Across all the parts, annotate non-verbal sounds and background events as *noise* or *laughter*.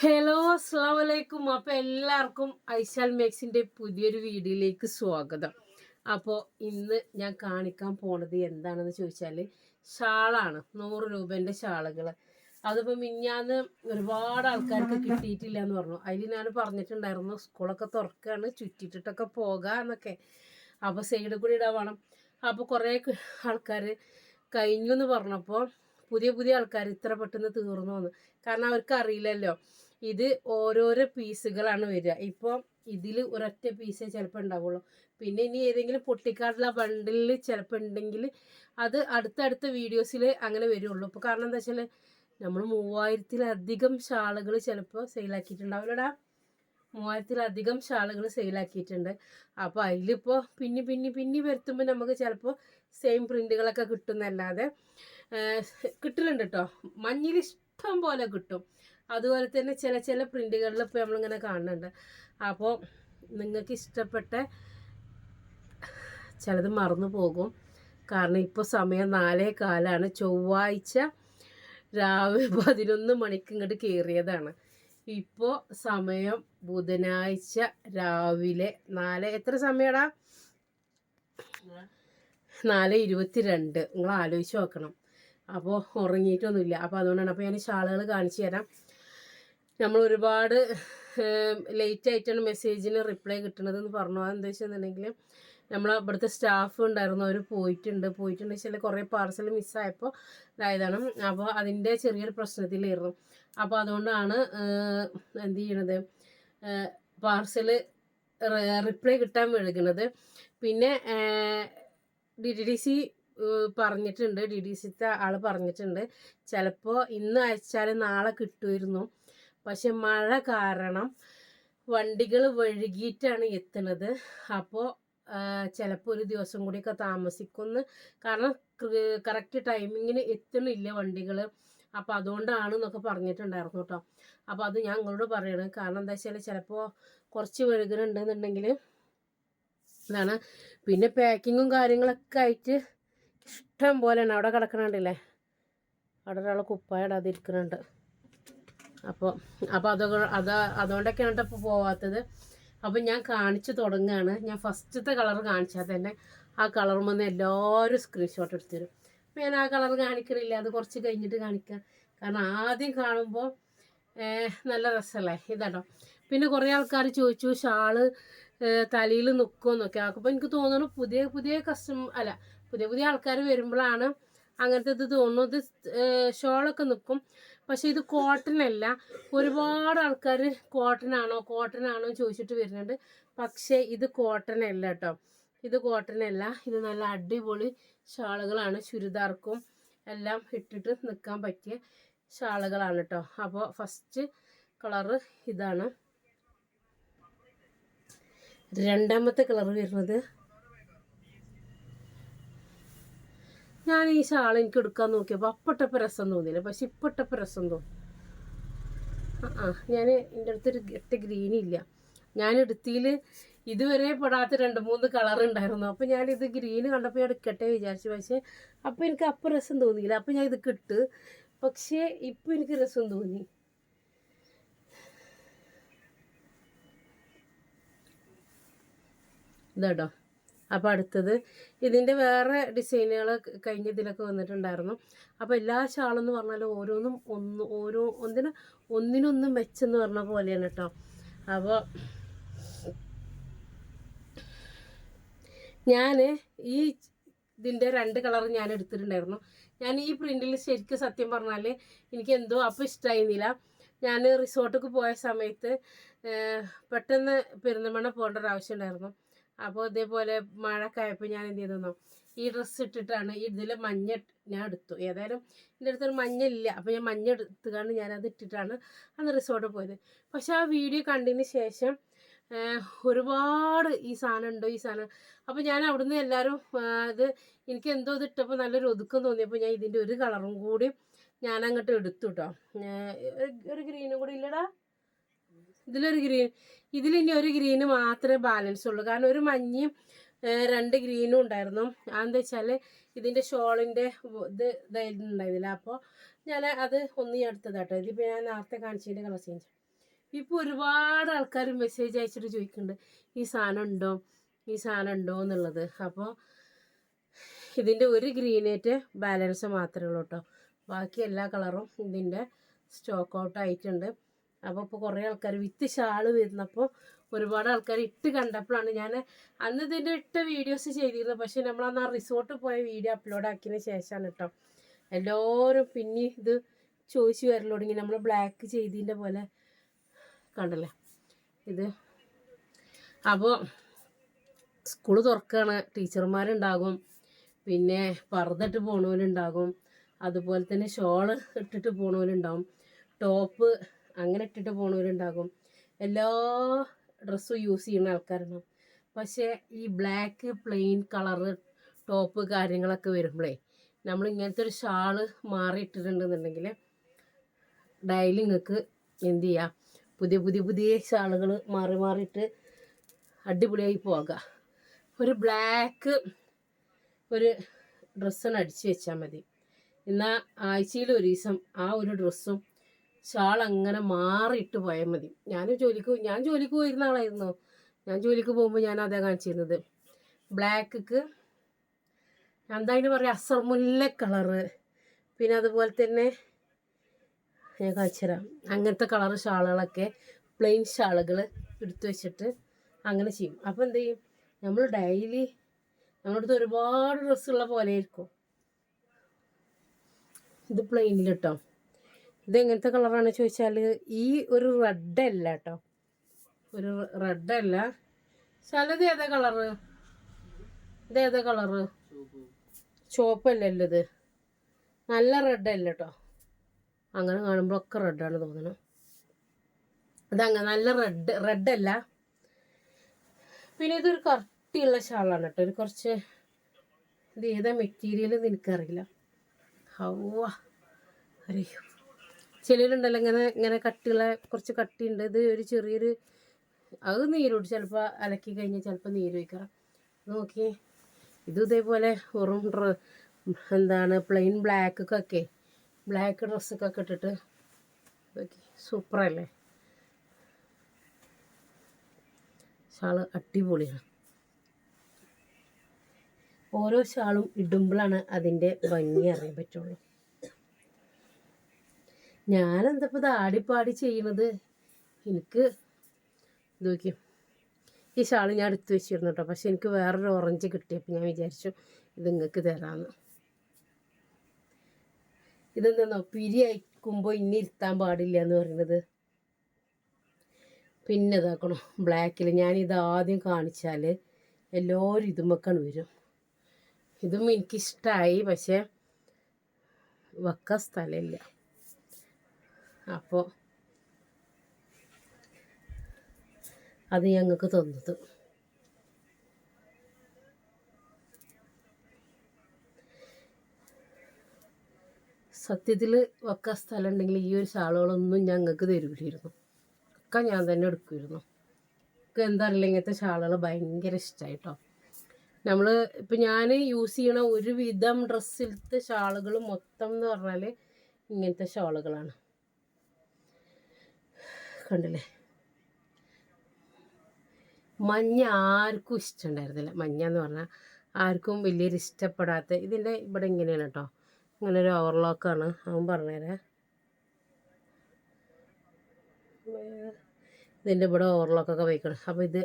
Hello അസ്സാം വലൈക്കും അപ്പോൾ എല്ലാവർക്കും ഐശാൽ മേക്സിന്റെ പുതിയൊരു വീഡിയോയിലേക്ക് സ്വാഗതം. അപ്പോൾ ഇന്ന് ഞാൻ കാണിക്കാൻ പോണത് എന്താണെന്ന് ചോദിച്ചാൽ ഷാളാണ്. നൂറ് രൂപേന്റെ ഷാളുകൾ അതിപ്പോൾ മിഞ്ഞാന്ന് ഒരുപാട് ആൾക്കാർക്ക് കിട്ടിയിട്ടില്ല എന്ന് പറഞ്ഞു. അതിൽ ഞാൻ പറഞ്ഞിട്ടുണ്ടായിരുന്നു സ്കൂളൊക്കെ തുറക്കുകയാണ് ചുറ്റിട്ടിട്ടൊക്കെ പോകാന്നൊക്കെ അപ്പോൾ സൈഡിൽ കൂടി ഇടാൻ വേണം. അപ്പോൾ കുറേ ആൾക്കാർ കഴിഞ്ഞു എന്ന് പറഞ്ഞപ്പോൾ പുതിയ പുതിയ ആൾക്കാർ ഇത്ര പെട്ടെന്ന് തീർന്നു വന്നു. കാരണം അവർക്ക് അറിയില്ലല്ലോ ഇത് ഓരോരോ പീസുകളാണ് വരിക. ഇപ്പോൾ ഇതിൽ ഒരൊറ്റ പീസേ ചിലപ്പോൾ ഉണ്ടാവുള്ളൂ പിന്നെ ഇനി ഏതെങ്കിലും പൊട്ടിക്കാടുള്ള ബണ്ടിൽ ചിലപ്പോൾ ഉണ്ടെങ്കിൽ അത് അടുത്തടുത്ത വീഡിയോസിൽ അങ്ങനെ വരുള്ളൂ. ഇപ്പോൾ കാരണം എന്താ വെച്ചാൽ നമ്മൾ മൂവായിരത്തിലധികം ഷാളുകൾ ചിലപ്പോൾ സെയിലാക്കിയിട്ടുണ്ടാവില്ലടാ മൂവായിരത്തിലധികം ഷാളുകൾ സെയിലാക്കിയിട്ടുണ്ട്. അപ്പോൾ അതിലിപ്പോൾ പിന്നെ പിന്നെ പിന്നെ വരുത്തുമ്പോൾ നമുക്ക് ചിലപ്പോൾ സെയിം പ്രിന്റുകളൊക്കെ കിട്ടുന്നല്ലാതെ കിട്ടലുണ്ട് കേട്ടോ മഞ്ഞിൽ ഇഷ്ടം പോലെ കിട്ടും. അതുപോലെ തന്നെ ചില ചില പ്രിന്റുകളിൽ ഇപ്പോൾ നമ്മളിങ്ങനെ കാണുന്നുണ്ട്. അപ്പോൾ നിങ്ങൾക്ക് ഇഷ്ടപ്പെട്ട ചിലത് മറന്നു പോകും. കാരണം ഇപ്പോൾ സമയം നാലേ കാലാണ്. ചൊവ്വാഴ്ച രാവിലെ *laughs* പതിനൊന്ന് മണിക്ക് ഇങ്ങോട്ട് കയറിയതാണ് ഇപ്പോൾ സമയം ബുധനാഴ്ച രാവിലെ നാല് എത്ര സമയടാ? നാല് ഇരുപത്തി രണ്ട് നിങ്ങൾ ആലോചിച്ച് നോക്കണം. അപ്പോൾ ഉറങ്ങിയിട്ടൊന്നുമില്ല. അപ്പോൾ അതുകൊണ്ടാണ്. അപ്പോൾ ഞാൻ ഷാളുകൾ കാണിച്ചു തരാം. നമ്മൾ ഒരുപാട് ലേറ്റ് ആയിട്ടാണ് മെസ്സേജിന് റിപ്ലൈ കിട്ടണതെന്ന് പറഞ്ഞു. അതെന്താ വെച്ചിട്ടുണ്ടെങ്കിൽ നമ്മൾ ഇവിടുത്തെ സ്റ്റാഫ് ഉണ്ടായിരുന്നു. അവർ പോയിട്ടുണ്ട്. പോയിട്ടുണ്ട് വെച്ചാൽ കുറേ പാർസൽ മിസ്സായപ്പോൾ ഇതായതാണ്. അപ്പോൾ അതിന്റെ ചെറിയൊരു പ്രശ്നത്തിലായിരുന്നു. അപ്പോൾ അതുകൊണ്ടാണ് എന്ത് ചെയ്യണത്? പാർസൽ റിപ്ലൈ കിട്ടാൻ വഴുകുന്നത് പിന്നെ ഡി ഡി ഡി സി പറഞ്ഞിട്ടുണ്ട്. ഡി ഡി സിത്തെ ആൾ പറഞ്ഞിട്ടുണ്ട്. ചിലപ്പോൾ ഇന്ന് അയച്ചാൽ നാളെ കിട്ടുമായിരുന്നു. പക്ഷെ മഴ കാരണം വണ്ടികൾ വഴുകിയിട്ടാണ് എത്തുന്നത്. അപ്പോൾ ചിലപ്പോൾ ഒരു ദിവസം കൂടിയൊക്കെ താമസിക്കുന്നു. കാരണം കറക്റ്റ് ടൈമിങ്ങിന് എത്തണില്ല വണ്ടികൾ അപ്പോൾ അതുകൊണ്ടാണ് എന്നൊക്കെ പറഞ്ഞിട്ടുണ്ടായിരുന്നു കേട്ടോ. അപ്പോൾ അത് ഞാൻ നിങ്ങളോട് പറയണം. കാരണം എന്താ വെച്ചാൽ ചിലപ്പോൾ കുറച്ച് വഴുകുന്നുണ്ടെന്നുണ്ടെങ്കിൽ എന്താണ് പിന്നെ പാക്കിങ്ങും കാര്യങ്ങളൊക്കെ ആയിട്ട് ഇഷ്ടം പോലെ പോലെയാണ്. അവിടെ കിടക്കണുണ്ടല്ലേ? അവിടെ ഒരാൾ കുപ്പായ ഇടാതിരിക്കുന്നുണ്ട് അപ്പോൾ അപ്പോൾ അതൊക്കെ അത് അതുകൊണ്ടൊക്കെയാണ് ഇപ്പോൾ പോവാത്തത്. അപ്പോൾ ഞാൻ കാണിച്ചു തുടങ്ങുകയാണ് ഞാൻ ഫസ്റ്റത്തെ കളർ കാണിച്ചാൽ തന്നെ ആ കളർ വന്ന് എല്ലാവരും സ്ക്രീൻഷോട്ട് എടുത്തു തരും അപ്പോൾ ഞാൻ ആ കളർ കാണിക്കണില്ല. അത് കുറച്ച് കഴിഞ്ഞിട്ട് കാണിക്കാം. കാരണം ആദ്യം കാണുമ്പോൾ നല്ല രസമല്ലേ ഇതാട്ടോ. പിന്നെ കുറേ ആൾക്കാർ ചോദിച്ചു ഷാൾ തലയിൽ നിൽക്കുമെന്നൊക്കെ അപ്പോൾ എനിക്ക് തോന്നുന്നു പുതിയ പുതിയ കസ്റ്റമർ അല്ല പുതിയ പുതിയ ആൾക്കാർ വരുമ്പോഴാണ് അങ്ങനത്തെ ഇത് തോന്നുന്നു. ഇത് ഷോളൊക്കെ നിൽക്കും പക്ഷേ ഇത് കോട്ടൺ അല്ല. ഒരുപാട് ആൾക്കാർ കോട്ടൺ ആണോ കോട്ടൺ ആണോ ചോദിച്ചിട്ട് വരുന്നുണ്ട്. പക്ഷേ ഇത് കോട്ടൺ അല്ല കേട്ടോ. ഇത് കോട്ടൺ അല്ല. ഇത് നല്ല അടിപൊളി ഷാളുകളാണ്. ചുരിദാർക്കും എല്ലാം ഇട്ടിട്ട് നിൽക്കാൻ പറ്റിയ ഷാളുകളാണ് കേട്ടോ. അപ്പോൾ ഫസ്റ്റ് കളറ് ഇതാണ്. രണ്ടാമത്തെ കളർ വരുന്നത് ഞാൻ ഈ ഷാൾ എനിക്ക് എടുക്കാൻ നോക്കിയപ്പോൾ അപ്പട്ടപ്പോൾ രസം തോന്നിയില്ല. പക്ഷെ ഇപ്പട്ടപ്പോൾ രസം തോന്നി. ആ ഞാൻ എന്റെ അടുത്തൊരു എട്ട് ഗ്രീൻ ഇല്ല. ഞാൻ എടുത്തിയിൽ ഇതുവരെ പെടാത്ത രണ്ട് മൂന്ന് കളർ ഉണ്ടായിരുന്നു. അപ്പോൾ ഞാനിത് ഗ്രീന് കണ്ടപ്പോൾ ഞാൻ എടുക്കട്ടെ വിചാരിച്ചു. പക്ഷേ അപ്പോൾ എനിക്ക് അപ്പം രസം തോന്നിയില്ല. അപ്പോൾ ഞാൻ ഇത് കിട്ട് പക്ഷേ ഇപ്പം എനിക്ക് രസം തോന്നി. ഇതാട്ടോ അപ്പോൾ അടുത്തത് ഇതിന്റെ വേറെ ഡിസൈനുകൾ കഴിഞ്ഞ ഇതിലൊക്കെ വന്നിട്ടുണ്ടായിരുന്നു. അപ്പോൾ എല്ലാ ഷാളെന്ന് പറഞ്ഞാൽ ഓരോന്നും ഒന്ന് ഓരോ ഒന്നിന് ഒന്നിനൊന്നും മെച്ചെന്ന് പറഞ്ഞ പോലെയാണ് കേട്ടോ. അപ്പോൾ ഞാൻ ഈ ഇതിന്റെ രണ്ട് കളർ ഞാൻ എടുത്തിട്ടുണ്ടായിരുന്നു. ഞാൻ ഈ പ്രിന്റിൽ ശരിക്കും സത്യം പറഞ്ഞാൽ എനിക്ക് എന്തോ അപ്പോൾ ഇഷ്ടമായിരുന്നില്ല ഞാൻ റിസോർട്ടൊക്കെ പോയ സമയത്ത് പെട്ടെന്ന് പെരുന്തമണ്ണ പോകേണ്ട ഒരു ആവശ്യം ഉണ്ടായിരുന്നു. അപ്പോൾ ഇതേപോലെ മഴക്കായപ്പോൾ ഞാൻ എന്ത് ചെയ്തെന്നോ ഈ ഡ്രസ്സ് ഇട്ടിട്ടാണ് ഇതിൽ മഞ്ഞ ഞാൻ എടുത്തു. ഏതായാലും എന്റെ അടുത്തൊരു മഞ്ഞ ഇല്ല അപ്പോൾ ഞാൻ മഞ്ഞ എടുത്തുകൊണ്ട് ഞാനത് ഇട്ടിട്ടാണ് അന്ന് റിസോർട്ടിൽ പോയത്. പക്ഷെ ആ വീഡിയോ കണ്ടതിന് ശേഷം ഒരുപാട് ഈ സാധനം ഉണ്ടോ? ഈ സാധനം. അപ്പോൾ ഞാൻ അവിടുന്ന് എല്ലാവരും ഇത് എനിക്ക് എന്തോ ഇത് ഇട്ടപ്പോൾ നല്ലൊരു ഒതുക്കം തോന്നിയപ്പോൾ ഞാൻ ഇതിന്റെ ഒരു കളറും കൂടി ഞാനങ്ങോട്ട് എടുത്തു കേട്ടോ ഒരു ഗ്രീനും കൂടി ഇല്ലടാ. ഇതിലൊരു ഗ്രീൻ ഇതിലിനി ഒരു ഗ്രീന് മാത്രമേ ബാലൻസ് ഉള്ളൂ. കാരണം ഒരു മഞ്ഞയും രണ്ട് ഗ്രീനും ഉണ്ടായിരുന്നു. അതെന്താ വെച്ചാൽ ഇതിന്റെ ഷോളിന്റെ ഇത് ഇതായിട്ടുണ്ടായിരുന്നില്ല അപ്പോൾ ഞാൻ അത് ഒന്ന് എടുത്തത് കേട്ടോ ഇതിപ്പോൾ ഞാൻ നേരത്തെ കാണിച്ചതിന്റെ കളർ ചേഞ്ച് ഇപ്പോൾ ഒരുപാട് ആൾക്കാർ മെസ്സേജ് അയച്ചിട്ട് ചോദിക്കുന്നുണ്ട് ഈ സാധനം ഉണ്ടോ? ഈ സാധനം ഉണ്ടോ? എന്നുള്ളത്. അപ്പോൾ ഇതിന്റെ ഒരു ഗ്രീനേറ്റ് ബാലൻസ് മാത്രമേ ഉള്ളൂ കേട്ടോ ബാക്കി എല്ലാ കളറും ഇതിന്റെ സ്റ്റോക്ക് ഔട്ട് ആയിട്ടുണ്ട്. അപ്പോൾ ഇപ്പോൾ കുറേ ആൾക്കാർ വിത്ത് ഷാൾ വരുന്നപ്പോൾ ഒരുപാട് ആൾക്കാർ ഇട്ട് കണ്ടപ്പോഴാണ് ഞാൻ അന്ന് ഇതിന്റെ ഇട്ട വീഡിയോസ് ചെയ്തിരുന്നത്. പക്ഷേ നമ്മളന്ന് ആ റിസോർട്ട് പോയ വീഡിയോ അപ്ലോഡ് ആക്കിയതിന് ശേഷമാണ് കേട്ടോ എല്ലാവരും പിന്നെ ഇത് ചോദിച്ചു വരൽ തുടങ്ങി. നമ്മൾ ബ്ലാക്ക് ചെയ്തതിന്റെ പോലെ കണ്ടല്ലേ? ഇത്. അപ്പോൾ സ്കൂൾ തുറക്കുകയാണ് ടീച്ചർമാരുണ്ടാകും. പിന്നെ പറന്നിട്ട് പോണവരുണ്ടാകും. അതുപോലെ തന്നെ ഷോൾ ഇട്ടിട്ട് പോണവരുണ്ടാകും. ടോപ്പ് അങ്ങനെ ഇട്ടിട്ട് പോണവരുണ്ടാകും. എല്ലാ ഡ്രസ്സും യൂസ് ചെയ്യുന്ന ആൾക്കാരുണ്ടാവും പക്ഷേ ഈ ബ്ലാക്ക് പ്ലെയിൻ കളറ് ടോപ്പ് കാര്യങ്ങളൊക്കെ വരുമ്പോഴേ നമ്മൾ ഇങ്ങനത്തെ ഒരു ഷാൾ മാറി ഇട്ടിട്ടുണ്ടെന്നുണ്ടെങ്കിൽ ഡെയിലി നിങ്ങൾക്ക് എന്ത് ചെയ്യാം? പുതിയ പുതിയ പുതിയ ഷാളുകൾ മാറി മാറിയിട്ട് അടിപൊളിയായി പോകാം. ഒരു ബ്ലാക്ക് ഒരു ഡ്രസ്സാണ് അടിച്ചു വെച്ചാൽ മതി. എന്നാൽ ആഴ്ചയിൽ ഒരു ദിവസം ആ ഒരു ഡ്രസ്സും ഷാൾ അങ്ങനെ മാറിയിട്ട് പോയാൽ മതി. ഞാൻ ജോലിക്ക് ഞാൻ ജോലിക്ക് പോയിരുന്ന ആളായിരുന്നു. ഞാൻ ജോലിക്ക് പോകുമ്പോൾ ഞാൻ അതേ കാണിച്ചിരുന്നത്. ബ്ലാക്ക് എന്താ അതിന് പറയുക അസർമുല്ല കളറ്. പിന്നെ അതുപോലെ തന്നെ ഞാൻ കാണിച്ചുതരാം അങ്ങനത്തെ കളർ ഷാളുകളൊക്കെ പ്ലെയിൻ ഷാളുകൾ എടുത്തു വെച്ചിട്ട് അങ്ങനെ ചെയ്യും. അപ്പോൾ എന്ത് ചെയ്യും? നമ്മൾ ഡെയിലി നമ്മളടുത്ത് ഒരുപാട് ഡ്രസ്സുള്ള പോലെ ആയിരിക്കും. ഇത് പ്ലെയിനിൽ കേട്ടോ ഇത് എങ്ങനത്തെ കളറാണ് ചോദിച്ചാൽ ഈ ഒരു റെഡ് അല്ല കേട്ടോ ഒരു റെഡ് അല്ല. ചിലത് ഏതാ കളറ്? ഇത് ഏതാ കളറ്? ചുവപ്പല്ലല്ലോ ഇത് നല്ല റെഡ് അല്ല കേട്ടോ അങ്ങനെ കാണുമ്പോഴൊക്കെ റെഡാണ് തോന്നുന്നത് അതങ്ങനെ നല്ല റെഡ് റെഡ് അല്ല. പിന്നെ ഇതൊരു കട്ടിയുള്ള ഷാളാണ് കേട്ടോ ഒരു കുറച്ച് ഇത് ഏതാ മെറ്റീരിയൽ എനിക്കറിയില്ല. ഹവ. അറിയോ ചിലരുണ്ടല്ലോ ഇങ്ങനെ ഇങ്ങനെ കട്ടിയുള്ള കുറച്ച് കട്ടിയുണ്ട്. ഇത് ഒരു ചെറിയൊരു അത് നീരോട്ട് ചിലപ്പോൾ അലക്കി കഴിഞ്ഞാൽ ചിലപ്പോൾ നീര് വയ്ക്കാം നോക്കി ഇത് ഇതേപോലെ വെറും എന്താണ് പ്ലെയിൻ ബ്ലാക്കൊക്കെ ബ്ലാക്ക് ഡ്രസ്സൊക്കെ ഇട്ടിട്ട് സൂപ്പറല്ലേ ഷാൾ അടിപൊളിയാണ്. ഓരോ ഷാളും ഇടുമ്പോഴാണ് അതിന്റെ ഭംഗി അറിയാൻ പറ്റുള്ളൂ. ഞാനെന്തപ്പോൾ ഇത് ആടിപ്പാടി ചെയ്യണത്? എനിക്ക് നോക്കി ഈ ഷാൾ ഞാൻ എടുത്തു വെച്ചിരുന്നു കേട്ടോ. പക്ഷെ എനിക്ക് വേറൊരു ഓറഞ്ച് കിട്ടിയപ്പോൾ ഞാൻ വിചാരിച്ചു ഇത് നിങ്ങൾക്ക് തരാമെന്ന് ഇതെന്താണോ പിരി അയക്കുമ്പോൾ ഇനി ഇരുത്താൻ പാടില്ല എന്ന് പറയുന്നത് പിന്നെ ഇതാക്കണം ബ്ലാക്കിൽ ഞാൻ ഇത് ആദ്യം കാണിച്ചാൽ എല്ലാവരും ഇതുമൊക്കെയാണ് വരും. ഇതും എനിക്കിഷ്ടമായി പക്ഷേ വെക്കാൻ സ്ഥലമില്ല. അപ്പോൾ അത് ഞങ്ങൾക്ക് തന്നത്. സത്യത്തിൽ ഒക്കെ സ്ഥലം ഉണ്ടെങ്കിൽ ഈ ഒരു ഷാളുകളൊന്നും ഞങ്ങൾക്ക് തരൂലായിരുന്നു. ഒക്കെ ഞാൻ തന്നെ എടുക്കുമായിരുന്നു. ഒക്കെ എന്താ ഇങ്ങനത്തെ ഷാളുകൾ ഭയങ്കര ഇഷ്ടമായിട്ടോ നമ്മൾ ഇപ്പം ഞാൻ യൂസ് ചെയ്യണ ഒരുവിധം ഡ്രസ്സിലത്തെ ഷാളുകൾ മൊത്തം എന്ന് പറഞ്ഞാൽ ഇങ്ങനത്തെ ഷാളുകളാണ്. കണ്ടില്ലേ? മഞ്ഞ ആർക്കും ഇഷ്ടമുണ്ടായിരുന്നില്ല. മഞ്ഞ എന്ന് പറഞ്ഞാൽ ആർക്കും വലിയൊരു ഇഷ്ടപ്പെടാത്ത ഇതിന്റെ ഇവിടെ ഇങ്ങനെയാണ് കേട്ടോ. ഇങ്ങനെ ഒരു ഓവർലോക്കാണ് അവൻ പറഞ്ഞുതരാം ഇതിന്റെ ഇവിടെ ഓവർലോക്കൊക്കെ വയ്ക്കണം അപ്പോൾ ഇത്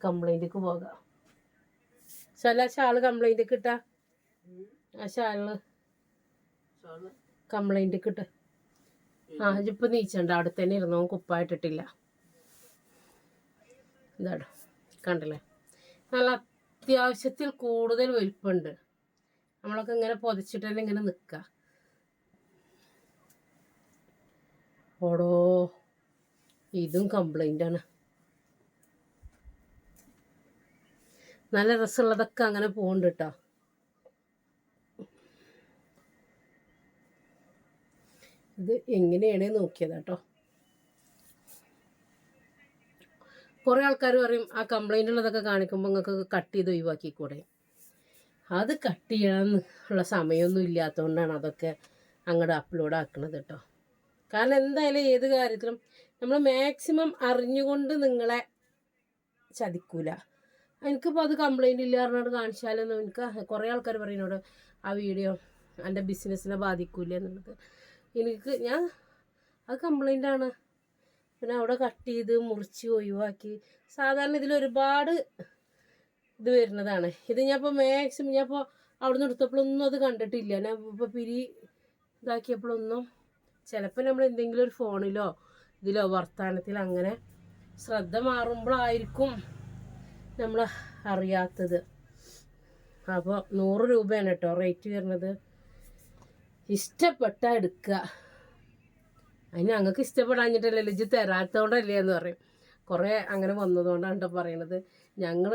കംപ്ലൈന്റിക്ക് പോകാം. ചില ഷാൾ കംപ്ലൈന്റ് കിട്ടാ ആ ഷാൾ കംപ്ലൈന്റ് കിട്ട ആ ഇതിപ്പോൾ നീച്ചണ്ട. അവിടെ തന്നെ ഇരുന്നു കുപ്പായിട്ടിട്ടില്ല ഇതാണ് കണ്ടില്ലേ? നല്ല അത്യാവശ്യത്തിൽ കൂടുതൽ വലിപ്പമുണ്ട് നമ്മളൊക്കെ ഇങ്ങനെ പൊതിച്ചിട്ട് തന്നെ ഇങ്ങനെ നിൽക്കുക ഓടോ ഇതും കംപ്ലൈന്റ് ആണ്. നല്ല രസമുള്ളതൊക്കെ അങ്ങനെ പോകുന്നുണ്ട് കേട്ടോ ഇത് എങ്ങനെയാണ് നോക്കിയത് കേട്ടോ. കുറേ ആൾക്കാർ പറയും ആ കംപ്ലൈന്റ് ഉള്ളതൊക്കെ കാണിക്കുമ്പോൾ നിങ്ങൾക്ക് കട്ട് ചെയ്ത് ഒഴിവാക്കിക്കൂടെ? അത് കട്ട് ചെയ്യണം ഉള്ള സമയമൊന്നും ഇല്ലാത്തതുകൊണ്ടാണ് അതൊക്കെ അങ്ങോട്ട് അപ്ലോഡ് ആക്കുന്നത് കേട്ടോ. കാരണം എന്തായാലും ഏത് കാര്യത്തിലും നമ്മൾ മാക്സിമം അറിഞ്ഞുകൊണ്ട് നിങ്ങളെ ചതിക്കൂല. എനിക്കിപ്പോൾ അത് കംപ്ലൈന്റ് ഇല്ല പറഞ്ഞോട് കാണിച്ചാലൊന്നും എനിക്ക് കുറേ ആൾക്കാർ പറയുന്നോട് ആ വീഡിയോ എന്റെ ബിസിനസ്സിനെ ബാധിക്കൂല എന്നുള്ളത്. എനിക്ക് ഞാൻ അത് കംപ്ലൈന്റ് ആണ്. പിന്നെ അവിടെ കട്ട് ചെയ്ത് മുറിച്ച് ഒഴിവാക്കി. സാധാരണ ഇതിൽ ഒരുപാട് ഇത് വരുന്നതാണ്. ഇത് ഞാൻ ഇപ്പോൾ മാക്സിമം ഞാൻ ഇപ്പോൾ അവിടെ നിന്ന് എടുത്തപ്പോഴൊന്നും അത് കണ്ടിട്ടില്ല. ഞാൻ ഇപ്പോൾ പിരി ഇതാക്കിയപ്പോഴൊന്നും ചിലപ്പോൾ നമ്മൾ എന്തെങ്കിലും ഒരു ഫോണിലോ ഇതിലോ വർത്തമാനത്തിലോ അങ്ങനെ ശ്രദ്ധ മാറുമ്പോഴായിരിക്കും നമ്മൾ അറിയാത്തത്. അപ്പോൾ നൂറ് രൂപയാണ് കേട്ടോ റേറ്റ് വരുന്നത്. ഇഷ്ടപ്പെട്ട എടുക്കുക അതിന് ഞങ്ങൾക്ക് ഇഷ്ടപ്പെടാഞ്ഞിട്ടല്ലേ ഇജ്ജ് തരാത്തതുകൊണ്ടല്ലേ എന്ന് പറയും. കുറേ അങ്ങനെ വന്നതുകൊണ്ടാണ് കേട്ടോ പറയണത്. ഞങ്ങൾ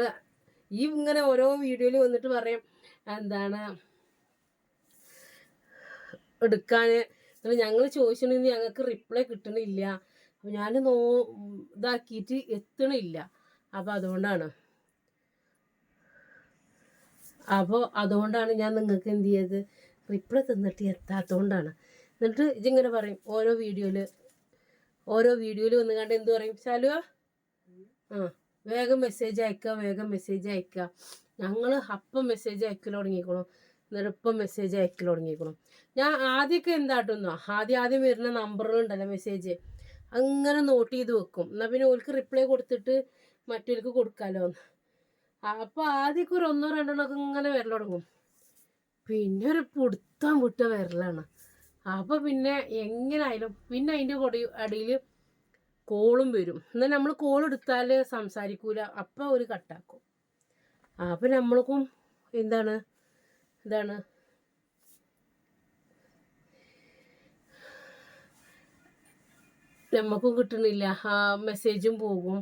ഈ ഇങ്ങനെ ഓരോ വീഡിയോയിൽ വന്നിട്ട് പറയും എന്താണ് എടുക്കാൻ ഞങ്ങൾ ചോദിച്ചിട്ടുണ്ടെങ്കിൽ ഞങ്ങൾക്ക് റിപ്ലൈ കിട്ടണില്ല. അപ്പോൾ ഞാൻ നോ ഇതാക്കിയിട്ട് എത്തണില്ല. അപ്പോൾ അതുകൊണ്ടാണ്. അപ്പോൾ അതുകൊണ്ടാണ് ഞാൻ നിങ്ങൾക്ക് എന്ത് ചെയ്തത്? റിപ്ലൈ തന്നിട്ട് എത്താത്തതുകൊണ്ടാണ് എന്നിട്ട് ഇതിങ്ങനെ പറയും ഓരോ വീഡിയോയിൽ ഓരോ വീഡിയോയിൽ വന്ന് കണ്ട് എന്ത് പറയും? ശാലുവ ആ വേഗം മെസ്സേജ് അയക്കുക വേഗം മെസ്സേജ് അയക്കുക ഞങ്ങൾ അപ്പം മെസ്സേജ് അയക്കൽ തുടങ്ങിക്കണം എന്നിട്ട് ഇപ്പം മെസ്സേജ് അയക്കൽ തുടങ്ങിക്കണം ഞാൻ ആദ്യമൊക്കെ എന്താട്ടുന്നു? ആദ്യം ആദ്യം വരുന്ന നമ്പറുകളുണ്ടല്ലോ മെസ്സേജ് അങ്ങനെ നോട്ട് ചെയ്ത് വെക്കും. എന്നാൽ പിന്നെ ഓൾക്ക് റിപ്ലൈ കൊടുത്തിട്ട് മറ്റൊരിക്ക് കൊടുക്കാമല്ലോ അപ്പോൾ ആദ്യമൊക്കെ ഒരു ഒന്നോ രണ്ടെണ്ണമൊക്കെ ഇങ്ങനെ വരൽ തുടങ്ങും. പിന്നെ ഒരു പുടുത്തം വിട്ട വിരലാണ്. അപ്പോൾ പിന്നെ എങ്ങനായാലും പിന്നെ അതിന്റെ കൊടി അടിയിൽ കോളും വരും. എന്നാൽ നമ്മൾ കോൾ എടുത്താൽ സംസാരിക്കൂല. അപ്പം ഒരു കട്ടാക്കും. അപ്പം നമ്മൾക്കും എന്താണ്? എന്താണ്? നമുക്കും കിട്ടണില്ല. ആ മെസ്സേജും പോകും.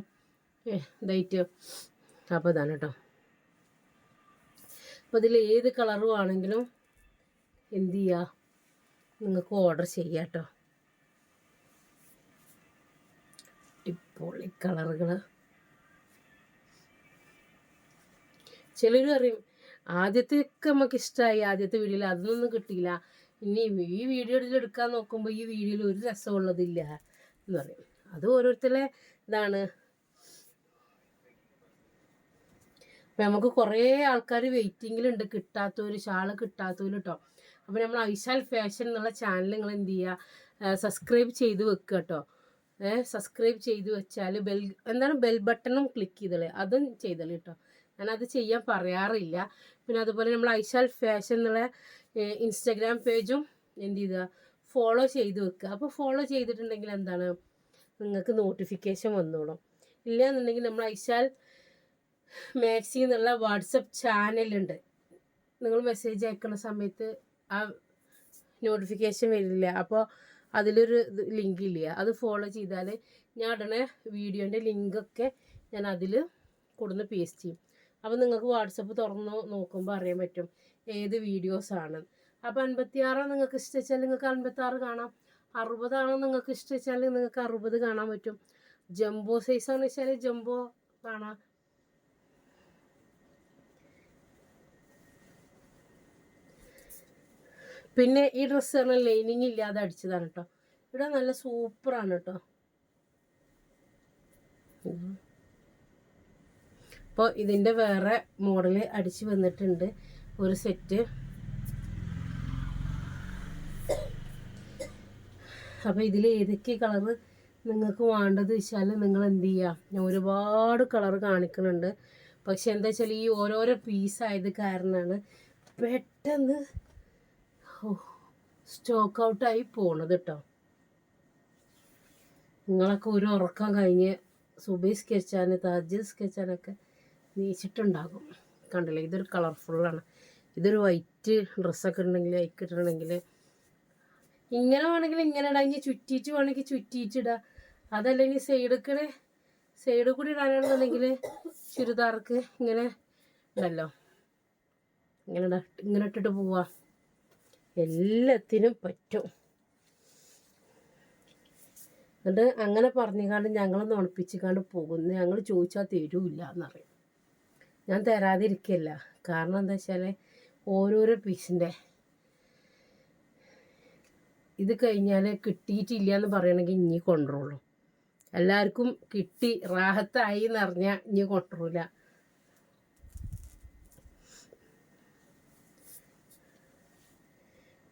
ഇതായിട്ട്. അപ്പോൾ ഇതാണ് കേട്ടോ അപ്പോൾ ഇതിൽ ഏത് കളറും ആണെങ്കിലും എന്ത് ചെയ്യുക നിങ്ങൾക്ക് ഓർഡർ ചെയ്യാട്ടോ. കളറുകൾ ചിലർ പറയും ആദ്യത്തെയൊക്കെ നമുക്ക് ഇഷ്ടമായി ആദ്യത്തെ വീഡിയോയിൽ അതൊന്നും കിട്ടിയില്ല. ഇനി ഈ വീഡിയോ എടുക്കാൻ നോക്കുമ്പോൾ ഈ വീഡിയോയിൽ ഒരു രസമുള്ളതില്ല എന്ന് പറയും. അത് ഓരോരുത്തരുടെ ഇതാണ് അപ്പം നമുക്ക് കുറേ ആൾക്കാർ വെയിറ്റിങ്ങിലുണ്ട് കിട്ടാത്തവർ ഷാൾ കിട്ടാത്തവർ കേട്ടോ അപ്പോൾ നമ്മൾ ഐശാൽ ഫാഷൻ എന്നുള്ള ചാനൽ നിങ്ങൾ എന്ത് ചെയ്യുക സബ്സ്ക്രൈബ് ചെയ്ത് വെക്കുക കേട്ടോ സബ്സ്ക്രൈബ് ചെയ്ത് വെച്ചാൽ ബെൽ എന്താണ് ബെൽ ബട്ടണും ക്ലിക്ക് ചെയ്തോളെ അതും ചെയ്തോളെ കേട്ടോ ഞാനത് ചെയ്യാൻ പറയാറില്ല. പിന്നെ അതുപോലെ നമ്മൾ ഐശാൽ ഫാഷൻ എന്നുള്ള ഇൻസ്റ്റഗ്രാം പേജും എന്ത് ചെയ്യുക ഫോളോ ചെയ്ത് വെക്കുക അപ്പോൾ ഫോളോ ചെയ്തിട്ടുണ്ടെങ്കിൽ എന്താണ്? നിങ്ങൾക്ക് നോട്ടിഫിക്കേഷൻ വന്നോളും. ഇല്ല എന്നുണ്ടെങ്കിൽ നമ്മൾ ഐശാൽ മാക്സി എന്നുള്ള വാട്സപ്പ് ചാനലുണ്ട്. നിങ്ങൾ മെസ്സേജ് അയക്കുന്ന സമയത്ത് ആ നോട്ടിഫിക്കേഷൻ വരില്ല. അപ്പോൾ അതിലൊരു ലിങ്ക് ഇല്ല അത് ഫോളോ ചെയ്താൽ ഞാൻ ഉടനെ വീഡിയോന്റെ ലിങ്കൊക്കെ ഞാൻ അതിൽ കൊടുന്ന് പേസ്റ്റ് ചെയ്യും. അപ്പോൾ നിങ്ങൾക്ക് വാട്സപ്പ് തുറന്ന് നോക്കുമ്പോൾ അറിയാൻ പറ്റും ഏത് വീഡിയോസാണ്. അപ്പോൾ അൻപത്തിയാറാണ് നിങ്ങൾക്ക് ഇഷ്ടിച്ചാൽ നിങ്ങൾക്ക് അൻപത്താറ് കാണാം. അറുപതാണോ നിങ്ങൾക്ക് ഇഷ്ടിച്ചാൽ നിങ്ങൾക്ക് അറുപത് കാണാൻ പറ്റും. ജംബോ സൈസാണെന്ന് വെച്ചാൽ ജംബോ കാണാം. പിന്നെ ഈ ഡ്രസ്സ് പറഞ്ഞാൽ ലൈനിങ് ഇല്ലാതെ അടിച്ചതാണ് കേട്ടോ ഇവിടെ നല്ല സൂപ്പറാണ് കേട്ടോ അപ്പോൾ ഇതിന്റെ വേറെ മോഡൽ അടിച്ച് വന്നിട്ടുണ്ട്. ഒരു സെറ്റ്. അപ്പോൾ ഇതിൽ ഏതൊക്കെ കളറ് നിങ്ങൾക്ക് വേണ്ടത് വെച്ചാൽ നിങ്ങൾ എന്ത് ചെയ്യുക ഞാൻ ഒരുപാട് കളർ കാണിക്കുന്നുണ്ട്. പക്ഷെ എന്താ വെച്ചാൽ ഈ ഓരോരോ പീസായത് കാരണമാണ് പെട്ടെന്ന് സ്റ്റോക്ക് ഔട്ടായി പോണത് കേട്ടോ നിങ്ങളൊക്കെ ഒരു ഉറക്കം കഴിഞ്ഞ് സുബൈ സ്കെച്ചാൻ താജ് സ്കെച്ചാനൊക്കെ നീച്ചിട്ടുണ്ടാകും. കണ്ടില്ലേ? ഇതൊരു കളർഫുള്ളാണ് ഇതൊരു വൈറ്റ് ഡ്രസ്സൊക്കെ ഉണ്ടെങ്കിൽ അയക്കിട്ടുണ്ടെങ്കിൽ ഇങ്ങനെ വേണമെങ്കിൽ ഇങ്ങനെ ഇടാം. ഇനി ചുറ്റിയിട്ട് വേണമെങ്കിൽ ചുറ്റിയിട്ടിടുക അതല്ലെങ്കിൽ സൈഡ് കൂടെ സൈഡ് കൂടി ഇടാനാണെന്നുണ്ടെങ്കിൽ ചുരിദാർക്ക് ഇങ്ങനെ ഉണ്ടല്ലോ ഇങ്ങനെ ഇങ്ങനെ ഇട്ടിട്ട് പോവാ. എല്ലാത്തിനും പറ്റും. എന്നിട്ട് അങ്ങനെ പറഞ്ഞുകാണ്ട് ഞങ്ങൾ നുണപ്പിച്ചിക്കാണ്ട് പോകുന്നു. ഞങ്ങൾ ചോദിച്ചാൽ തരൂല്ല എന്നറിയും ഞാൻ തരാതിരിക്കല്ല. കാരണം എന്താ വെച്ചാൽ ഓരോരോ പീസിന്റെ ഇത് കഴിഞ്ഞാൽ കിട്ടിയിട്ടില്ല എന്ന് പറയണമെങ്കിൽ ഇനി കൊണ്ടുള്ളൂ എല്ലാവർക്കും കിട്ടി റാഹത്തായി എന്നറിഞ്ഞാൽ ഇനി കൊണ്ടുവരില്ല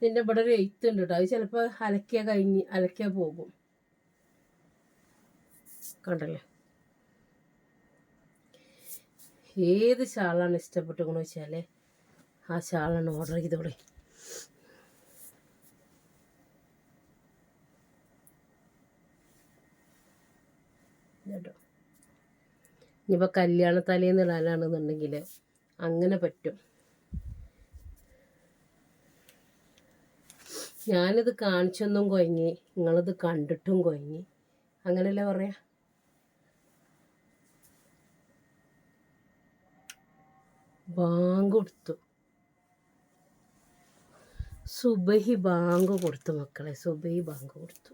ഇതിന്റെ ഇവിടെ ഒരു എയ്ത്ത് ഉണ്ട് കേട്ടോ അത് ചിലപ്പോൾ അലക്കിയ കഴിഞ്ഞ് അലക്കിയ പോകും. കണ്ടല്ലേ? ഏത് ഷാളാണ് ഇഷ്ടപ്പെട്ടെന്ന് വെച്ചാൽ ആ ഷാളാണ് ഓർഡർ ചെയ്തോളെ. കേട്ടോ ഇനിയിപ്പോൾ കല്യാണ തലേന്ന് ഇടാനാണെന്നുണ്ടെങ്കിൽ അങ്ങനെ പറ്റും. ഞാനിത് കാണിച്ചൊന്നും കൊയങ്ങി നിങ്ങളിത് കണ്ടിട്ടും കൊയങ്ങി. അങ്ങനല്ലേ പറയാ? ബാങ്ക് കൊടുത്തു. സുബഹി ബാങ്ക് കൊടുത്തു മക്കളെ സുബഹി ബാങ്ക് കൊടുത്തു.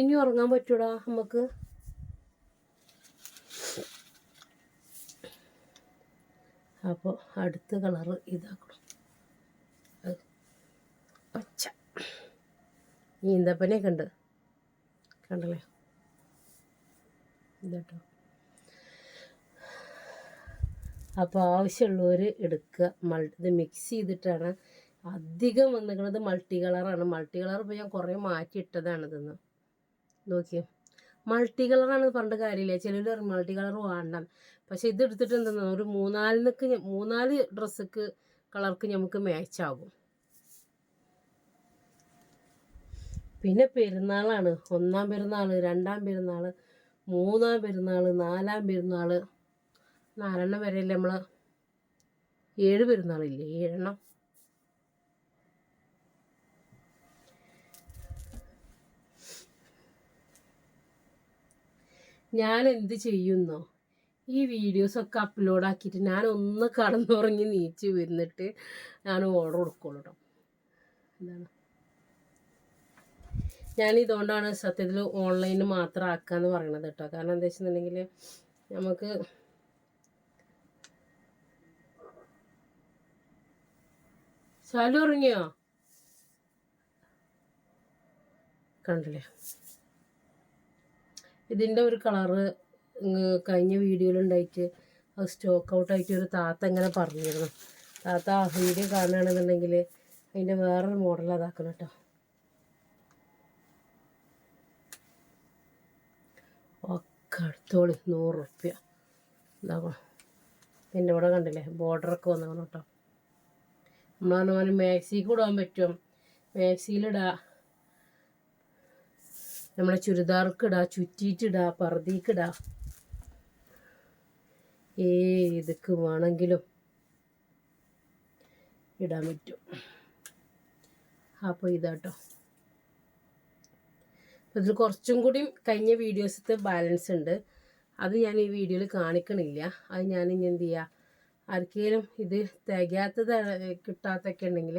ഇനി ഉറങ്ങാൻ പറ്റൂടാ നമുക്ക് അപ്പോൾ അടുത്ത കളറ് ഇതാക്കണം. പച്ച. ഈന്തപ്പനെയൊക്കെ ഉണ്ട് കണ്ടല്ലേ? ഇതാട്ടോ. അപ്പോൾ ആവശ്യമുള്ളവർ എടുക്കുക. മൾ ഇത് മിക്സ് ചെയ്തിട്ടാണ്. അധികം വന്നിരിക്കുന്നത് മൾട്ടി കളറാണ് മൾട്ടി കളർ ഇപ്പോൾ ഞാൻ കുറേ മാറ്റി ഇട്ടതാണ് ഇതെന്ന് നോക്കിയോ? മൾട്ടി കളറാണ് പറഞ്ഞിട്ട് കാര്യമില്ല. ചിലർ മൾട്ടി കളർ വേണ്ട. പക്ഷെ ഇത് എടുത്തിട്ട് എന്താ ഒരു മൂന്നാലിനൊക്കെ മൂന്നാൽ ഡ്രസ്സക്ക് കളർക്ക് നമുക്ക് മാച്ച് ആകും പിന്നെ പെരുന്നാളാണ്. ഒന്നാം പെരുന്നാൾ രണ്ടാം പെരുന്നാൾ മൂന്നാം പെരുന്നാൾ നാലാം പെരുന്നാൾ നാലെണ്ണം വരെയല്ലേ നമ്മൾ ഏഴ് പെരുന്നാളില്ലേ? ഏഴെണ്ണം. ഞാൻ എന്ത് ചെയ്യുന്നോ? ഈ വീഡിയോസൊക്കെ അപ്ലോഡ് ആക്കിയിട്ട് ഞാൻ ഒന്ന് കടന്നുറങ്ങി നീച്ച് വരുന്നിട്ട് ഞാൻ ഓർഡർ കൊടുക്കുള്ളൂ എന്താണ്? ഞാൻ ഇതുകൊണ്ടാണ് സത്യത്തിൽ ഓൺലൈനിൽ മാത്രം ആക്കാന്ന് പറയണത് കേട്ടോ കാരണം എന്താ വെച്ചിട്ടുണ്ടെങ്കിൽ നമുക്ക് ശാലു ഉറങ്ങിയോ? കണ്ടില്ലേ? ഇതിന്റെ ഒരു കളറ് കഴിഞ്ഞ വീഡിയോയിലുണ്ടായിട്ട് അത് സ്റ്റോക്ക് ഔട്ടായിട്ട് ഒരു താത്ത ഇങ്ങനെ പറഞ്ഞിരുന്നു. താത്ത ആ വീഡിയോ കാണുകയാണെന്നുണ്ടെങ്കിൽ അതിന്റെ വേറൊരു മോഡൽ അതാക്കണം കേട്ടോ ഒക്കെ എടുത്തോളി നൂറ് റുപ്യ. ഇതാക്കണം എന്റെ ഇവിടെ കണ്ടില്ലേ ബോർഡറൊക്കെ വന്നു കേട്ടോ പറഞ്ഞാൽ മാക്സിക്ക് ഇടാൻ പറ്റും. മാക്സിയിലിടാ നമ്മളെ ചുരിദാർക്ക് ഇടാ ചുറ്റിയിട്ടിടാ പറതിക്കിടാ ഏതൊക്കെ വേണമെങ്കിലും ഇടാൻ പറ്റും. അപ്പോൾ ഇതാട്ടോ. ഇതിൽ കുറച്ചും കൂടി കഴിഞ്ഞ വീഡിയോസത്തെ ബാലൻസ് ഉണ്ട്. അത് ഞാൻ ഈ വീഡിയോയിൽ കാണിക്കണില്ല. അത് ഞാൻ ഇനി എന്ത് ചെയ്യുക ആർക്കെങ്കിലും ഇത് തികയാത്തത് കിട്ടാത്തൊക്കെ ഉണ്ടെങ്കിൽ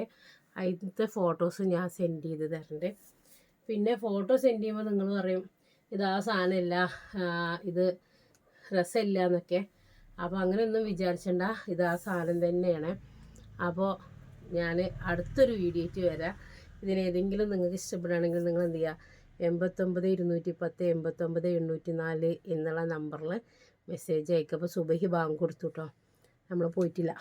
അതിന്റെ ഫോട്ടോസ് ഞാൻ സെൻഡ് ചെയ്ത് തരണ്ട്. പിന്നെ ഫോട്ടോ സെൻഡ് ചെയ്യുമ്പോൾ നിങ്ങൾ പറയും ഇത് ആ സാധനമില്ല ഇത് രസമില്ല എന്നൊക്കെ. അപ്പോൾ അങ്ങനെയൊന്നും വിചാരിച്ചണ്ട ഇത് ആ സാധനം തന്നെയാണ്. അപ്പോൾ ഞാൻ അടുത്തൊരു വീഡിയോയ്ക്ക് വരാം. ഇതിനേതെങ്കിലും നിങ്ങൾക്ക് ഇഷ്ടപ്പെടുകയാണെങ്കിൽ നിങ്ങൾ എന്ത് ചെയ്യുക എൺപത്തൊമ്പത് ഇരുന്നൂറ്റി പത്ത് എൺപത്തൊമ്പത് എണ്ണൂറ്റി നാല് എന്നുള്ള നമ്പറിൽ മെസ്സേജ് അയക്കുക അപ്പോൾ സുബഹി ബാങ്ക് കൊടുത്തു കേട്ടോ നമ്മൾ പോയിട്ടില്ല.